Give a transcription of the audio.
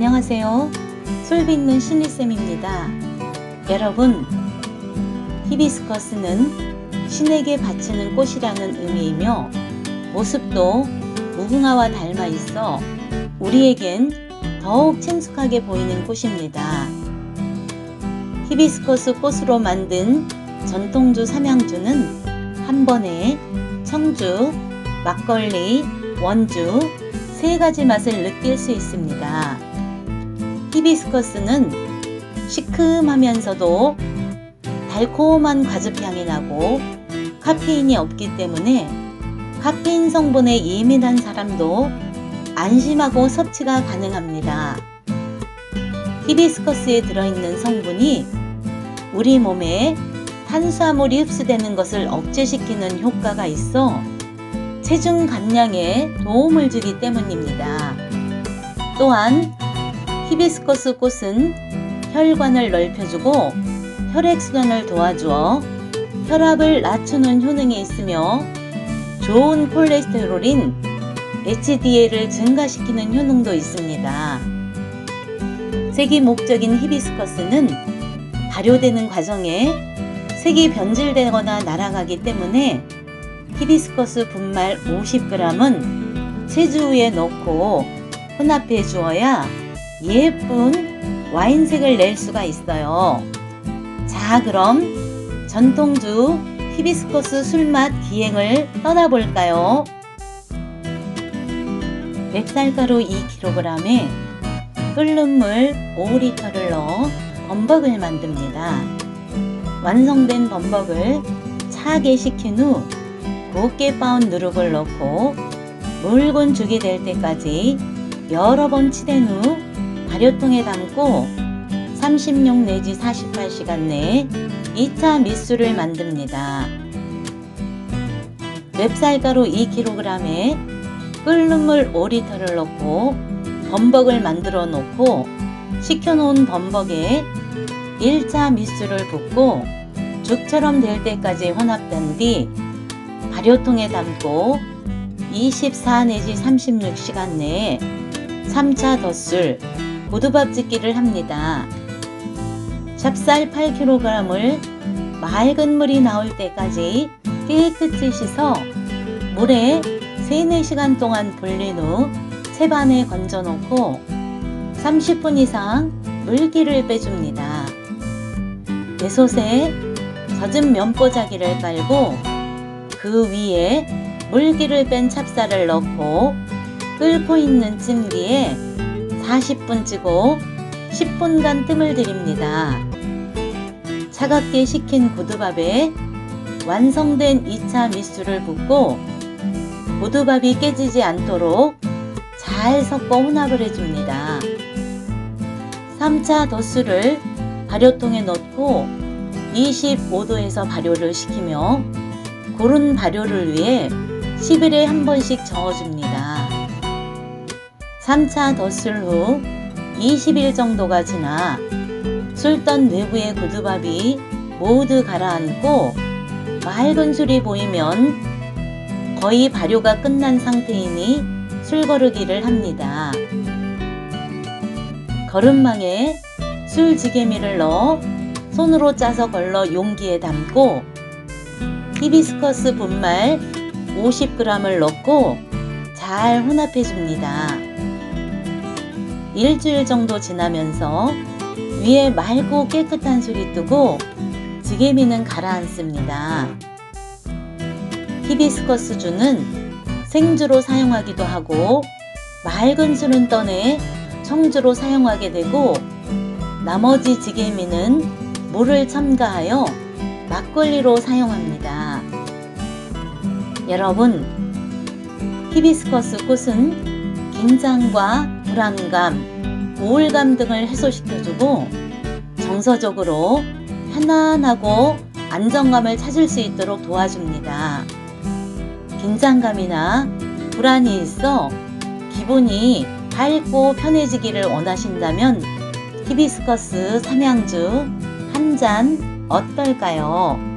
안녕하세요. 솔빗는 신이쌤입니다. 여러분, 히비스커스는 신에게 바치는 꽃이라는 의미이며 모습도 무궁화와 닮아 있어 우리에겐 더욱 친숙하게 보이는 꽃입니다. 히비스커스 꽃으로 만든 전통주 삼양주는 한 번에 청주, 막걸리, 원주 세 가지 맛을 느낄 수 있습니다. 히비스커스는 시큼하면서도 달콤한 과즙향이 나고 카페인이 없기 때문에 카페인 성분에 예민한 사람도 안심하고 섭취가 가능합니다. 히비스커스에 들어있는 성분이 우리 몸에 탄수화물이 흡수되는 것을 억제시키는 효과가 있어 체중 감량에 도움을 주기 때문입니다. 또한 히비스커스 꽃은 혈관을 넓혀주고 혈액순환을 도와주어 혈압을 낮추는 효능이 있으며 좋은 콜레스테롤인 HDL을 증가시키는 효능도 있습니다. 색이 목적인 히비스커스는 발효되는 과정에 색이 변질되거나 날아가기 때문에 히비스커스 분말 50g은 체주에 넣고 혼합해 주어야 예쁜 와인색을 낼 수가 있어요. 자, 그럼 전통주 히비스커스 술맛 기행을 떠나볼까요? 맵쌀가루 2kg에 끓는 물 5리터를 넣어 범벅을 만듭니다. 완성된 범벅을 차게 식힌 후 곱게 빻은 누룩을 넣고 묽은 죽이 될 때까지 여러 번 치댄 후 발효통에 담고 36 내지 48시간 내에 2차 밑술을 만듭니다. 맵쌀가루 2kg에 끓는 물 5리터를 넣고 범벅을 만들어 놓고 식혀놓은 범벅에 1차 밑술을 붓고 죽처럼 될 때까지 혼합된 뒤 발효통에 담고 24 내지 36시간 내에 3차 덧술 고두밥 짓기를 합니다. 찹쌀 8kg을 맑은 물이 나올 때까지 깨끗이 씻어 물에 3, 4시간 동안 불린 후 채반에 건져 놓고 30분 이상 물기를 빼줍니다. 배솥에 젖은 면보자기를 깔고 그 위에 물기를 뺀 찹쌀을 넣고 끓고 있는 찜기에 40분 찌고 10분간 뜸을 들입니다. 차갑게 식힌 고두밥에 완성된 2차 밑술을 붓고 고두밥이 깨지지 않도록 잘 섞어 혼합을 해줍니다. 3차 덧술을 발효통에 넣고 25도에서 발효를 시키며 고른 발효를 위해 10일에 한 번씩 저어줍니다. 3차 덧술 후 20일 정도가 지나 술던 내부의 고두밥이 모두 가라앉고 맑은 술이 보이면 거의 발효가 끝난 상태이니 술 거르기를 합니다. 거름망에 술지게미를 넣어 손으로 짜서 걸러 용기에 담고 히비스커스 분말 50g을 넣고 잘 혼합해 줍니다. 일주일 정도 지나면서 위에 맑고 깨끗한 술이 뜨고 지게미는 가라앉습니다. 히비스커스 주는 생주로 사용하기도 하고 맑은 술은 떠내 청주로 사용하게 되고 나머지 지게미는 물을 첨가하여 막걸리로 사용합니다. 여러분, 히비스커스 꽃은 긴장과 불안감, 우울감 등을 해소시켜주고 정서적으로 편안하고 안정감을 찾을 수 있도록 도와줍니다. 긴장감이나 불안이 있어 기분이 밝고 편해지기를 원하신다면 히비스커스 삼양주 한 잔 어떨까요?